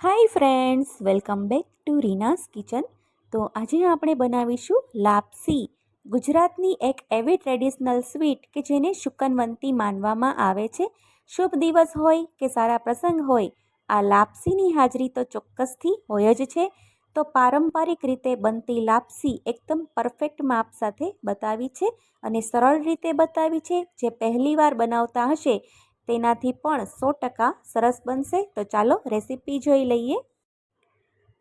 Hi friends, welcome back to Reena's kitchen. તો આજે આપણે બનાવીશું લાપસી, ગુજરાતની એક એવી ટ્રેડિશનલ સ્વીટ કે જેને શુકનવંતી માનવામાં આવે છે. શુભ દિવસ હોય કે સારા પ્રસંગ હોય, આ લાપસીની હાજરી તો ચોક્કસથી હોય જ છે. તો પારંપરિક રીતે બનતી લાપસી એકદમ પરફેક્ટ માપ સાથે બતાવી છે અને સરળ રીતે બતાવી છે. જે પહેલીવાર બનાવતા હશે તેનાથી પણ સો ટકા સરસ બનશે. તો ચાલો રેસીપી જોઈ લઈએ.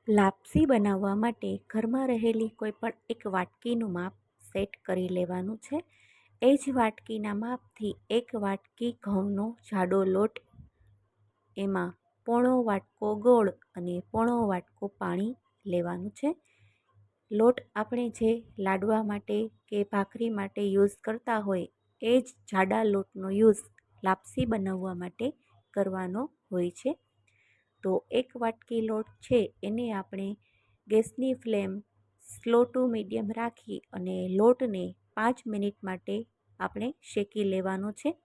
લાપસી બનાવવા માટે ઘરમાં રહેલી કોઈ પણ એક વાટકીનું માપ સેટ કરી લેવાનું છે. એ જ વાટકીના માપથી એક વાટકી ઘઉંનો જાડો લોટ, એમાં પોણો વાટકો ગોળ અને પોણો વાટકો પાણી લેવાનું છે. લોટ આપણે જે લાડવા માટે કે ભાખરી માટે યુઝ કરતા હોય, એ જ જાડા લોટનો યુઝ લાપસી બનાવવા માટે કરવાનો હોય છે. તો એક વાટકી લોટ છે, એને આપણે ગેસની ફ્લેમ સ્લો ટુ મીડિયમ રાખી અને લોટને પાંચ મિનિટ માટે આપણે શેકી લેવાનો છે.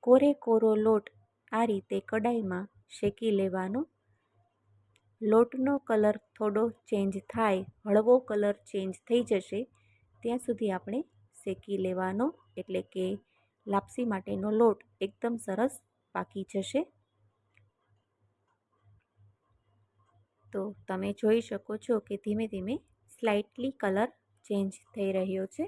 કોરે કોરો લોટ આ રીતે કડાઈમાં શેકી લેવાનો. લોટનો કલર થોડો ચેન્જ થાય, હળવો કલર ચેન્જ થઈ જશે, ત્યાં સુધી આપણે શેકી લેવાનો. એટલે કે લાપસી માટેનો લોટ એકદમ સરસ પાકી જશે. તો તમે જોઈ શકો છો કે ધીમે ધીમે સ્લાઇટલી કલર ચેન્જ થઈ રહ્યો છે.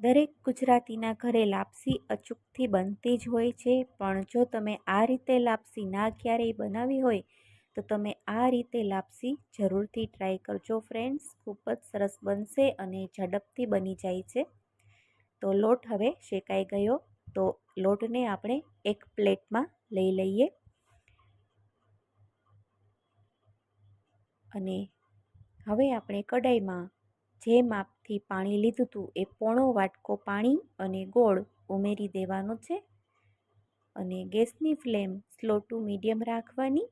દરેક ગુજરાતીના ઘરે લાપસી અચૂકથી બનતી જ હોય છે, પણ જો તમે આ રીતે લાપસી ના ક્યારેય બનાવી હોય તો તમે આ રીતે લાપસી જરૂરથી ટ્રાય કરજો ફ્રેન્ડ્સ ખૂબ જ સરસ બનશે અને ઝડપથી બની જાય છે. તો લોટ હવે શેકાઈ ગયો. તો લોટને આપણે એક પ્લેટમાં લઈ લઈએ. અને હવે આપણે કડાઈમાં જે માપથી પાણી લીધું હતું એ પોણો વાટકો પાણી અને ગોળ ઉમેરી દેવાનો છે. અને ગેસની ફ્લેમ સ્લો ટુ મીડિયમ રાખવાની.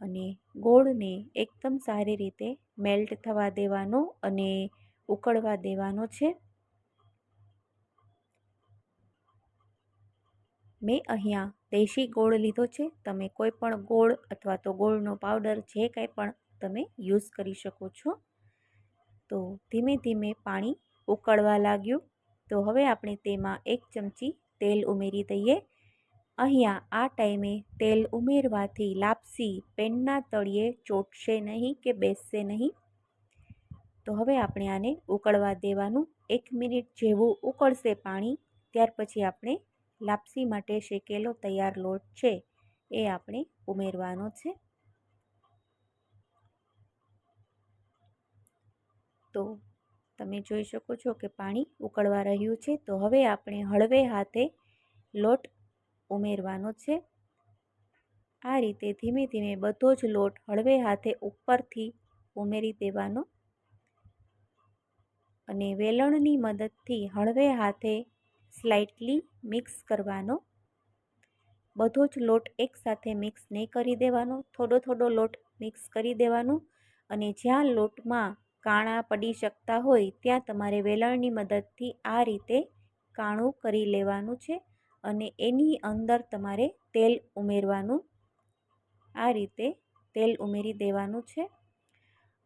અને ગોળને એકદમ સારી રીતે મેલ્ટ થવા દેવાનો અને ઉકળવા દેવાનો છે. મેં અહીંયા દેશી ગોળ લીધો છે. તમે કોઈ પણ ગોળ અથવા તો ગોળનો પાવડર જે કાંઈ પણ તમે યુઝ કરી શકો છો. તો ધીમે ધીમે પાણી ઉકળવા લાગ્યું. તો હવે આપણે તેમાં એક ચમચી તેલ ઉમેરી દઈએ. અહીંયા આ ટાઈમે તેલ ઉમેરવાથી લાપસી પેનના તળિયે ચોટશે નહીં કે બેસશે નહીં? તો હવે આપણે આને ઉકળવા દેવાનું. એક મિનિટ જેવું ઉકળશે પાણી, ત્યાર પછી આપણે લાપસી માટે શેકેલો તૈયાર લોટ છે એ આપણે ઉમેરવાનો છે. તો તમે જોઈ શકો છો કે પાણી ઉકળવા રહ્યું છે. તો હવે આપણે હળવે હાથે લોટ ઉમેરવાનો છે. આ રીતે ધીમે ધીમે બધો જ લોટ હળવે હાથે ઉપરથી ઉમેરી દેવાનો અને વેલણની મદદથી હળવે હાથે સ્લાઇટલી મિક્સ કરવાનો. બધો જ લોટ એકસાથે મિક્સ નહીં કરી દેવાનો, થોડો થોડો લોટ મિક્સ કરી દેવાનો અને જ્યાં લોટમાં કાણા પડી શકતા હોય ત્યાં તમારે વેલણની મદદથી આ રીતે કાણું કરી લેવાનું છે. અને એની અંદર તમારે તેલ ઉમેરવાનું, આ રીતે તેલ ઉમેરી દેવાનું છે.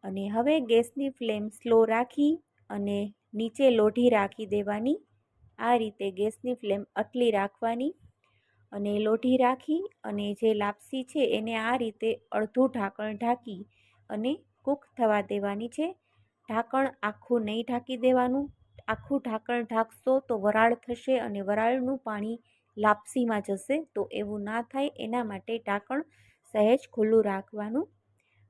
અને હવે ગેસની ફ્લેમ સ્લો રાખી અને નીચે લોઢી રાખી દેવાની. આ રીતે ગેસની ફ્લેમ આટલી રાખવાની અને લોઢી રાખી અને જે લાપસી છે એને આ રીતે અડધું ઢાંકણ ઢાંકી અને કૂક થવા દેવાની છે. ઢાંકણ આખું નહીં ઢાંકી દેવાનું. આખું ઢાંકણ ઢાંકશો તો વરાળ થશે અને વરાળનું પાણી લાપસીમાં જશે. તો એવું ના થાય એના માટે ઢાંકણ સહેજ ખુલ્લું રાખવાનું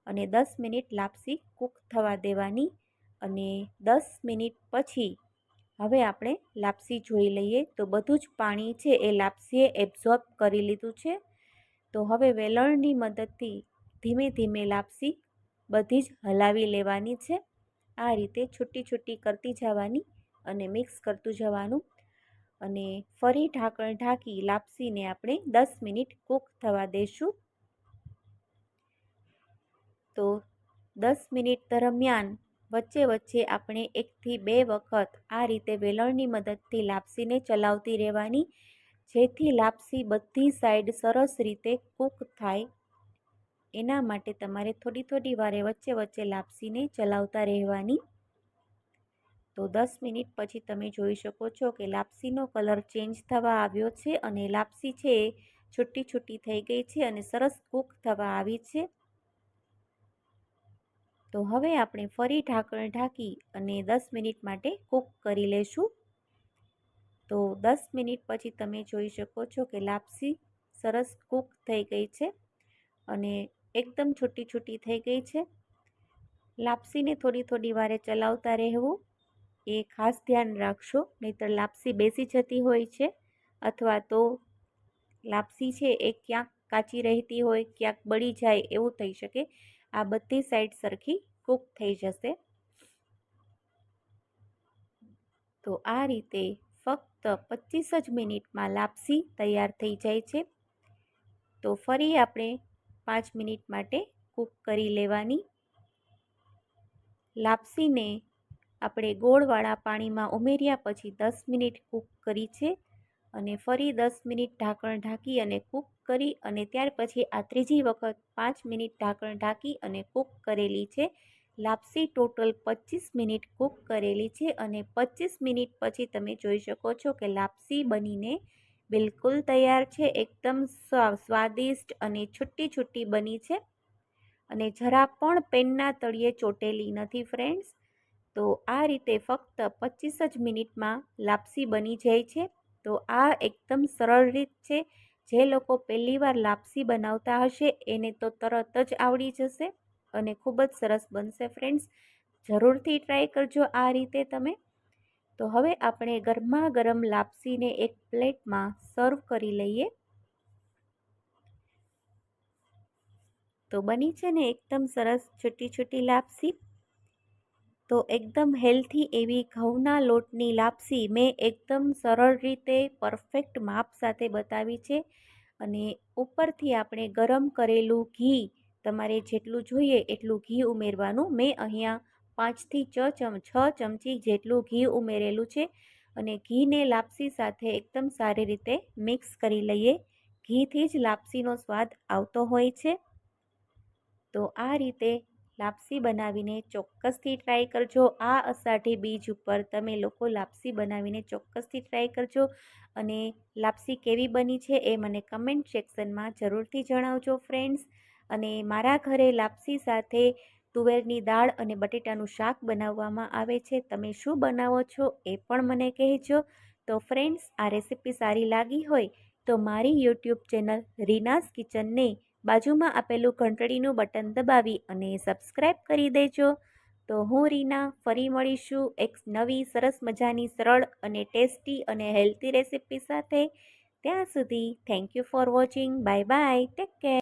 અને દસ મિનિટ લાપસી કૂક થવા દેવાની અને દસ મિનિટ પછી હવે આપણે લાપસી જોઈ લઈએ. તો બધું જ પાણી છે એ લાપસીએ એબ્ઝોર્બ કરી લીધું છે. તો હવે વેલણની મદદથી ધીમે ધીમે લાપસી બધી જ હલાવી લેવાની છે. આ રીતે છૂટી છૂટી કરતી જવાની અને મિક્સ કરતું જવાનું. અને ફરી ઢાંકણ ઢાંકી લાપસીને આપણે દસ મિનિટ કૂક થવા દઈશું તો દસ મિનિટ દરમિયાન વચ્ચે વચ્ચે આપણે એકથી બે વખત આ રીતે વેલણની મદદથી લાપસીને ચલાવતી રહેવાની, જેથી લાપસી બધી સાઈડ સરસ રીતે કૂક થાય. એના માટે તમારે થોડી થોડી વારે વચ્ચે વચ્ચે લાપસીને ચલાવતા રહેવાની. તો દસ મિનિટ પછી તમે જોઈ શકો છો કે લાપસીનો કલર ચેન્જ થવા આવ્યો છે અને લાપસી છે એ છૂટી છૂટી થઈ ગઈ છે અને સરસ કૂક થવા આવી છે. તો હવે આપણે ફરી ઢાંકણ ઢાંકી અને દસ મિનિટ માટે કૂક કરી લેશું. તો દસ મિનિટ પછી તમે જોઈ શકો છો કે લાપસી સરસ કૂક થઈ ગઈ છે અને એકદમ છૂટી છૂટી થઈ ગઈ છે. લાપસીને થોડી થોડી વારે ચલાવતા રહેવું. એ ખાસ ધ્યાન રાખશો. નહીંતર લાપસી બેસી જતી હોય છે અથવા તો લાપસી છે એ ક્યાંક કાચી રહેતી હોય, ક્યાંક બળી જાય એવું થઈ શકે. આ બધી સાઈડ સરખી કૂક થઈ જશે. તો આ રીતે ફક્ત પચીસ જ મિનિટમાં લાપસી તૈયાર થઈ જાય છે. તો ફરી આપણે પાંચ મિનિટ માટે કૂક કરી લેવાની. લાપસીને આપણે ગોળવાળા પાણીમાં ઉમેર્યા પછી દસ મિનિટ કૂક કરી છે અને ફરી દસ મિનિટ ઢાંકણ ઢાંકી અને કૂક કરી અને ત્યાર પછી આ ત્રીજી વખત પાંચ મિનિટ ઢાંકણ ઢાંકી અને કૂક કરેલી છે. લાપસી ટોટલ પચીસ મિનિટ કૂક કરેલી છે અને પચીસ મિનિટ પછી તમે જોઈ શકો છો કે લાપસી બનીને બિલકુલ તૈયાર છે, એકદમ સ્વાદિષ્ટ અને છુટ્ટી છુટ્ટી બની છે. અને જરા પણ પેનના તળિયે ચોટેલી નથી ફ્રેન્ડ્સ તો આ રીતે ફક્ત પચીસ જ મિનિટમાં લાપસી બની જાય છે. તો આ એકદમ સરળ રીત છે. જે લોકો પહેલીવાર લાપસી બનાવતા હશે, એને તો તરત જ આવડી જશે અને ખૂબ જ સરસ બનશે ફ્રેન્ડ્સ જરૂરથી ટ્રાય કરજો આ રીતે તમે. તો હવે આપણે ગરમા ગરમ લાપસીને એક પ્લેટમાં સર્વ કરી લઈએ. તો બની છે ને એકદમ સરસ છૂટી છૂટી લાપસી. તો એકદમ હેલ્થી એવી ઘઉંના લોટની લાપસી મેં એકદમ સરળ રીતે પરફેક્ટ માપ સાથે બતાવી છે. અને ઉપરથી આપણે ગરમ કરેલું ઘી, તમારે જેટલું જોઈએ એટલું ઘી ઉમેરવાનું. મેં અહીંયા પાંચથી છ ચમ, છ ચમચી જેટલું ઘી ઉમેરેલું છે. અને ઘીને લાપસી સાથે એકદમ સારી રીતે મિક્સ કરી લઈએ. ઘીથી જ લાપસીનો સ્વાદ આવતો હોય છે. તો આ રીતે લાપસી બનાવીને ચોક્કસથી ટ્રાય કરજો. આ અષાઢી બીજ ઉપર તમે લોકો લાપસી બનાવીને ચોક્કસથી ટ્રાય કરજો. અને લાપસી કેવી બની છે એ મને કમેન્ટ સેક્શનમાં જરૂરથી જણાવજો ફ્રેન્ડ્સ અને મારા ઘરે લાપસી સાથે તુવેરની દાળ અને બટેટાનું શાક બનાવવામાં આવે છે. તમે શું બનાવો છો એ પણ મને કહેજો. તો ફ્રેન્ડ્સ આ રેસીપી સારી લાગી હોય તો મારી યુટ્યુબ ચેનલ રીનાસ કિચનને બાજુમાં આપેલું ઘંટડીનું બટન દબાવી અને સબસ્ક્રાઈબ કરી દેજો. તો હું રીના ફરી મળીશું એક નવી સરસ મજાની, સરળ અને ટેસ્ટી અને હેલ્ધી રેસીપી સાથે. ત્યાં સુધી thank you for watching bye bye take care